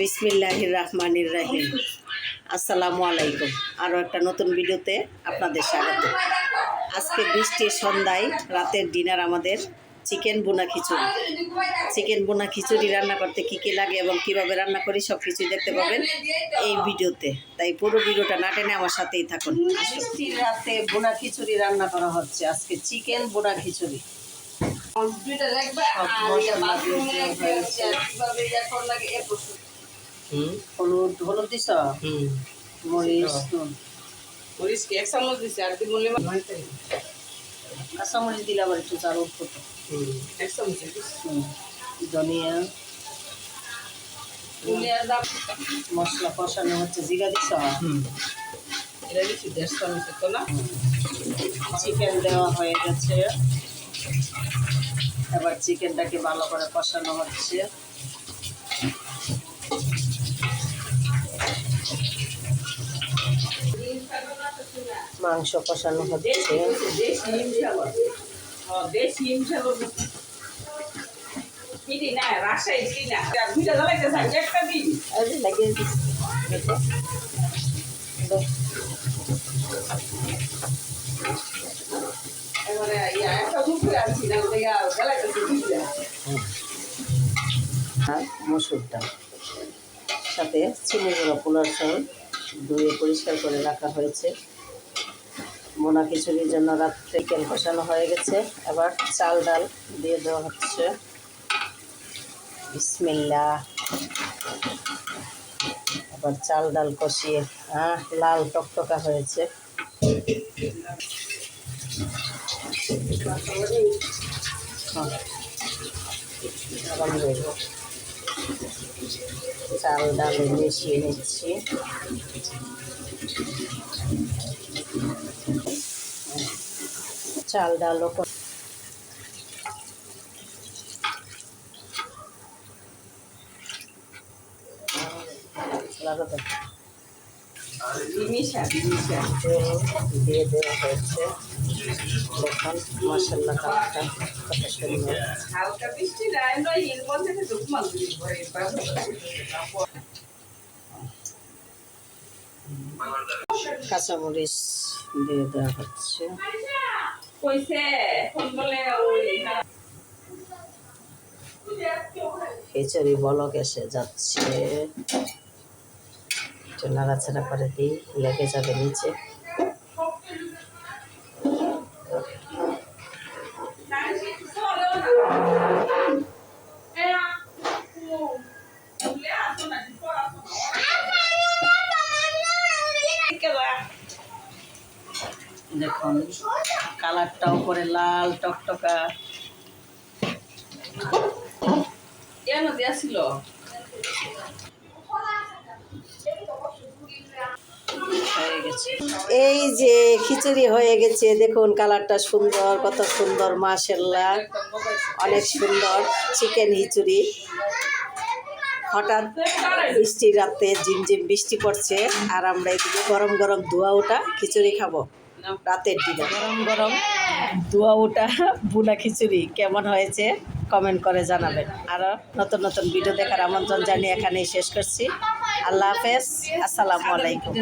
বিসমিল্লাহির রহমানির রাহিম। আসসালামু আলাইকুম। আরও একটা নতুন ভিডিওতে আপনাদের স্বাগত। আজকে বৃষ্টির সন্ধ্যায় রাতের ডিনার আমাদের চিকেন বোনা খিচুড়ি। চিকেন বোনা খিচুড়ি রান্না করতে কী কী লাগে এবং কীভাবে রান্না করি সব কিছুই দেখতে পাবেন এই ভিডিওতে। তাই পুরো ভিডিওটা না টেনে আমার সাথেই থাকুন। বৃষ্টির রাতে বোনা খিচুড়ি রান্না করা হচ্ছে। আজকে চিকেন বোনা খিচুড়ি। সব মশলা দিয়ে হয়েছে। হুম হলুদ হলুদ দিছ? হুম। মরিচ। মরিচ এক চামচ দিছে? আর কি বললে কাঁচামরিচ দিলে আবার একটু চার উঠতো হুম এক চামচ ধনিয়া। মশলা কষানো হচ্ছে জিরা দিছ? এটা দিচ্ছি দেড় চামচ তো না? চিকেন দেওয়া হয়ে গেছে। এবার চিকেনটাকে ভালো করে কষানো হচ্ছে মাংস কষানো হচ্ছে দেশি হিম সাগর হ্যাঁ দেশি হিম সাগর কিনি না রাজশাহী কিনি না দুইটা জ্বালাইতে থাকবে একটা দিন আরে লাগিয়ে দিস দেখো। দাও। এবারে ইয়া একটা দুধ করে আনছি না ওটা ইয়া কষানো দুইটা আর মসুর ডাল সাথে চিনি গুঁড়ো পোলার চাল ধুয়ে পরিষ্কার করে রাখা হয়েছে। মোনা খিচুড়ির জন্য রাত্রে চিকেন কষানো হয়ে গেছে। এবার চাল, ডাল দিয়ে দেওয়া হচ্ছে। বিসমিল্লা এবার চাল, ডাল কষিয়ে হ্যাঁ লাল টকটকা হয়েছে। হ্যাঁ। চাল ডালে মিশিয়ে নিচ্ছি। চাল ডালও লাগাতে। দিয়ে দেওয়া হয়েছে। দেখুন মশলা কাপটা কাঁচামরিচ দিয়ে দেওয়া হচ্ছে। খিচুড়ি বলক এসে যাচ্ছে। একটু নাড়াচাড়া করে দিই, লেগে যাবে নিচে। দেখুন কালারটাও করে লাল টকটকা। কেন দিয়াছিল? হয়ে এই যে খিচুড়ি হয়ে গেছে দেখুন কালারটা সুন্দর কত সুন্দর মাশাল্লাহ অনেক সুন্দর চিকেন খিচুড়ি। হঠাৎ বৃষ্টি রাতে ঝিমঝিম বৃষ্টি পড়ছে আর আমরা এদিকে গরম গরম ধোয়া ওটা খিচুড়ি খাব রাতের দিকে গরম গরম ধোয়া ওটা বুনা খিচুড়ি, কেমন হয়েছে কমেন্ট করে জানাবেন। আর নতুন নতুন ভিডিও দেখার আমন্ত্রণ জানিয়ে এখানেই শেষ করছি। আল্লাহ হাফেজ, আসসালামু আলাইকুম।